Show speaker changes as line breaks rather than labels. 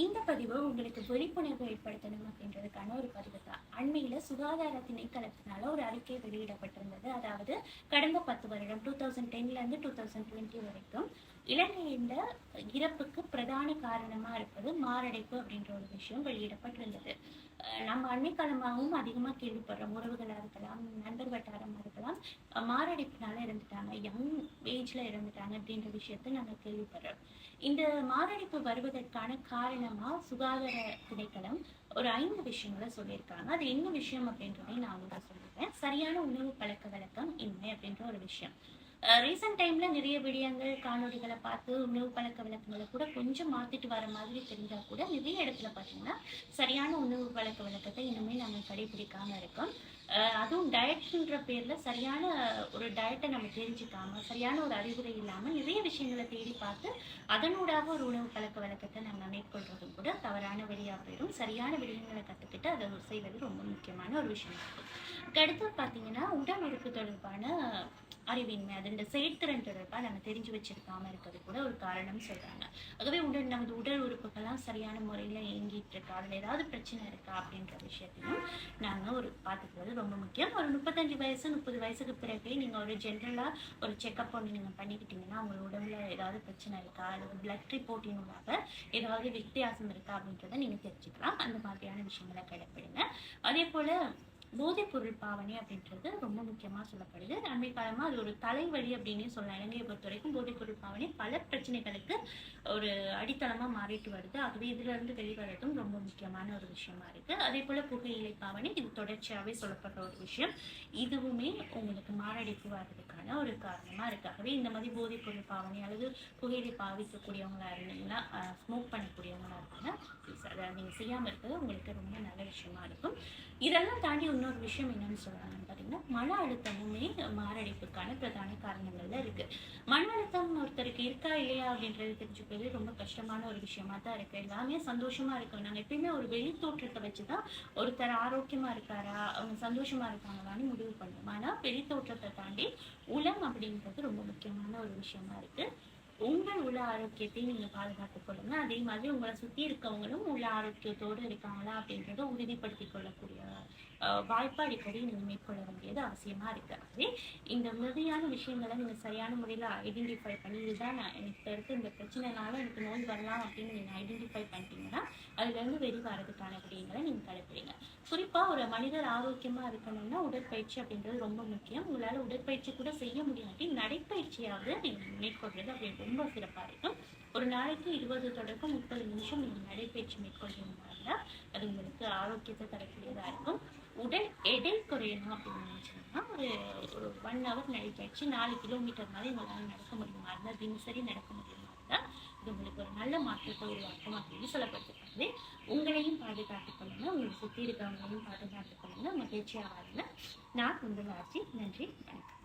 இந்த பதிவு உங்களுக்கு விழிப்புணர்வு ஏற்படுத்தணும் அப்படின்றதுக்கான ஒரு பதிவு தான். அண்மையில் சுகாதார திணைக்களத்தினால ஒரு அறிக்கை வெளியிடப்பட்டிருந்தது. அதாவது கடந்த பத்து வருடம் டூ தௌசண்ட் டென்லேருந்து டூ தௌசண்ட் டுவெண்ட்டி வரைக்கும் இலங்கையில இறப்புக்கு பிரதான காரணமா இருப்பது மாரடைப்பு அப்படின்ற ஒரு விஷயம் வெளியிடப்பட்டிருந்தது நம்ம அண்மை காலமாகவும் அதிகமாக கேள்விப்படுறோம். உறவுகளாக இருக்கலாம் நண்பர் வட்டாரமாக இருக்கலாம். மாரடைப்புனால இறந்துட்டாங்க யங் ஏஜ்ல இறந்துட்டாங்க அப்படின்ற விஷயத்தை நாங்கள் கேள்விப்படுறோம். இந்த மாரடைப்பு வருவதற்கான காரணமா சுகாதார திணைக்களம் ஒரு ஐந்து விஷயங்களை சொல்லியிருக்காங்க. அது என்ன விஷயம் அப்படின்றதை நான் உங்களுக்கு சொல்லுவேன் சரியான உணவு பழக்க வழக்கம் இன்மை அப்படின்ற ஒரு விஷயம். ரீசெண்ட் டைமில் நிறைய விடயங்கள் காணொளிகளை பார்த்து உணவு பழக்க வழக்கங்களை கூட கொஞ்சம் மாற்றிட்டு வர மாதிரி தெரிஞ்சால் கூட நிறைய இடத்துல பார்த்தீங்கன்னா சரியான உணவு பழக்க வழக்கத்தை இன்னுமே நாங்கள் கடைபிடிக்காமல் இருக்கோம். அதுவும் டயட்ன்ற பேரில் சரியான ஒரு டயட்டை நம்ம தெரிஞ்சுக்காமல் சரியான ஒரு அறிவுரை இல்லாமல் நிறைய விஷயங்களை தேடி பார்த்து அதனூடாக ஒரு உணவு பழக்க வழக்கத்தை நம்ம மேற்கொள்றதும் கூட தவறான வழியாக போயிடும். சரியான விடயங்களை கற்றுக்கிட்டு அதை செய்வது ரொம்ப முக்கியமான ஒரு விஷயம். இருக்கும் அடுத்து பார்த்தீங்கன்னா உடல் உறுப்பு தொடர்பான அறிவின்மை அதோட செயற்திறன் தொடர்பாக நம்ம தெரிஞ்சு வச்சிருக்காம இருக்கிறது கூட ஒரு காரணம் சொல்றாங்க. ஆகவே உடல் நமது உடல் உறுப்புகள்லாம் சரியான முறையில் இயங்கிட்டு இருக்கா? அதில் ஏதாவது பிரச்சனை இருக்கா? அப்படின்ற விஷயத்தையும் நாங்கள் ஒரு பார்த்துக்கிறது ரொம்ப முக்கியம். ஒரு முப்பத்தஞ்சு வயசு முப்பது வயசுக்கு பிறகு நீங்கள் ஒரு ஜென்ரலாக ஒரு செக்அப் ஒன்று நீங்கள் பண்ணிக்கிட்டீங்கன்னா உங்கள் உடம்புல ஏதாவது பிரச்சனை இருக்கா? அல்லது பிளட் ரிப்போர்ட்டினூடாக ஏதாவது வித்தியாசம் இருக்கா? அப்படின்றத நீங்கள் தெரிஞ்சுக்கலாம். அந்த மாதிரியான விஷயங்களை கடைப்பிடுங்க. அதே போல் போதைப்பொருள் பாவனை அப்படின்றது ரொம்ப முக்கியமாக சொல்லப்படுது. அண்மை காலமாக அது ஒரு தலைவலி அப்படின்னு சொல்லலாம். இலங்கையை பொறுத்த வரைக்கும் போதைப்பொருள் பாவனை பல பிரச்சனைகளுக்கு ஒரு அடித்தளமாக மாறிட்டு வருது. ஆகவே இதிலிருந்து வெளிவரதும் ரொம்ப முக்கியமான ஒரு விஷயமா இருக்குது அதே போல் புகையிலை பாவனை இது தொடர்ச்சியாகவே சொல்லப்படுற ஒரு விஷயம். இதுவுமே உங்களுக்கு மாரடைப்பு வர்றதுக்கான ஒரு காரணமாக இருக்குது ஆகவே இந்த மாதிரி போதைப்பொருள் பாவனை அல்லது புகையிலை பாவிக்கக்கூடியவங்களா இருந்தீங்கன்னா ஸ்மோக் பண்ணக்கூடியவங்களா இருந்தீங்கன்னா செய்யாமல் இருப்பது இருக்கிறது உங்களுக்கு ரொம்ப நல்ல விஷயமா இருக்கும். இதெல்லாம் தாண்டி இன்னொரு விஷயம் என்னன்னு சொல்றாங்கன்னு பார்த்தீங்கன்னா மன அழுத்தமுமே மாரடைப்புக்கான பிரதான காரணங்கள்ல இருக்கு. மன அழுத்தம் ஒருத்தருக்கு இருக்கா இல்லையா அப்படின்றது தெரிஞ்சுக்கிறது ரொம்ப கஷ்டமான ஒரு விஷயமா தான் இருக்குது எல்லாமே சந்தோஷமா இருக்கும் நாங்கள் எப்பயுமே ஒரு வெளி தோற்றத்தை வச்சு தான் ஒருத்தர் ஆரோக்கியமாக இருக்காரா அவங்க சந்தோஷமா இருக்காங்களான்னு முடிவு பண்ணுவோம். ஆனால் வெளி தோற்றத்தை தாண்டி உளம் அப்படின்றது ரொம்ப முக்கியமான ஒரு விஷயமா இருக்குது உங்கள் உள்ள ஆரோக்கியத்தை நீங்க பாதுகாத்துக் கொள்ளுங்க. அதே மாதிரி உங்களை சுத்தி இருக்கவங்களும் உள்ள ஆரோக்கியத்தோடு இருக்காங்களா அப்படின்றத உறுதிப்படுத்திக் கொள்ளக்கூடிய வாய்ப்பு வாய்ப்பை அடிக்கடி நீங்க மேற்கொள்ள வேண்டியது அவசியமா இருக்கு. அதே இந்த மாதிரியான விஷயங்களை நீங்க சரியான முறையில ஐடென்டிஃபை பண்ணி இதுதான் நான் எனக்கு இருக்க இந்த பிரச்சனைனால எனக்கு நோய் வரலாம் அப்படின்னு நீங்க ஐடென்டிஃபை பண்ணிட்டீங்க அதுலேருந்து வெளிவரதுக்கான விடயங்களை நீங்கள் கடைப்பிடிங்க குறிப்பாக ஒரு மனிதர் ஆரோக்கியமாக இருக்கணும்னா உடற்பயிற்சி அப்படின்றது ரொம்ப முக்கியம். உங்களால் உடற்பயிற்சி கூட செய்ய முடியாட்டி நடைப்பயிற்சியாவது நீங்கள் மேற்கொள்வது அப்படி ரொம்ப சிறப்பாக இருக்கும். ஒரு நாளைக்கு இருபது தொடக்கம் முப்பது நிமிஷம் நீங்கள் நடைப்பயிற்சி மேற்கொள்றீங்கன்னா அது உங்களுக்கு ஆரோக்கியத்தை தரக்கூடியதாக இருக்கும். உடல் எடை குறையணும் அப்படின்னு நினச்சிங்கன்னா ஒரு ஒரு ஒன் ஹவர் நடைப்பயிற்சி நாலு கிலோமீட்டர் மாதிரி உங்களால் நடக்க முடியுமா? இருந்தால் தினசரி நடக்க முடியுமா? இருந்தால் உங்களுக்கு ஒரு நல்ல மாற்றத்தை உருவாக்கும் அப்படின்னு சொல்லப்பட்டிருக்காங்க உங்களையும் பாதுகாத்துக் கொள்ளுங்க. உங்களை சுற்றி இருக்கிறவங்களையும் பாதுகாத்துக் கொள்ளுங்க. மகிழ்ச்சியாக வாருங்க நான் உங்கள் ஆட்சி நன்றி. வணக்கம்.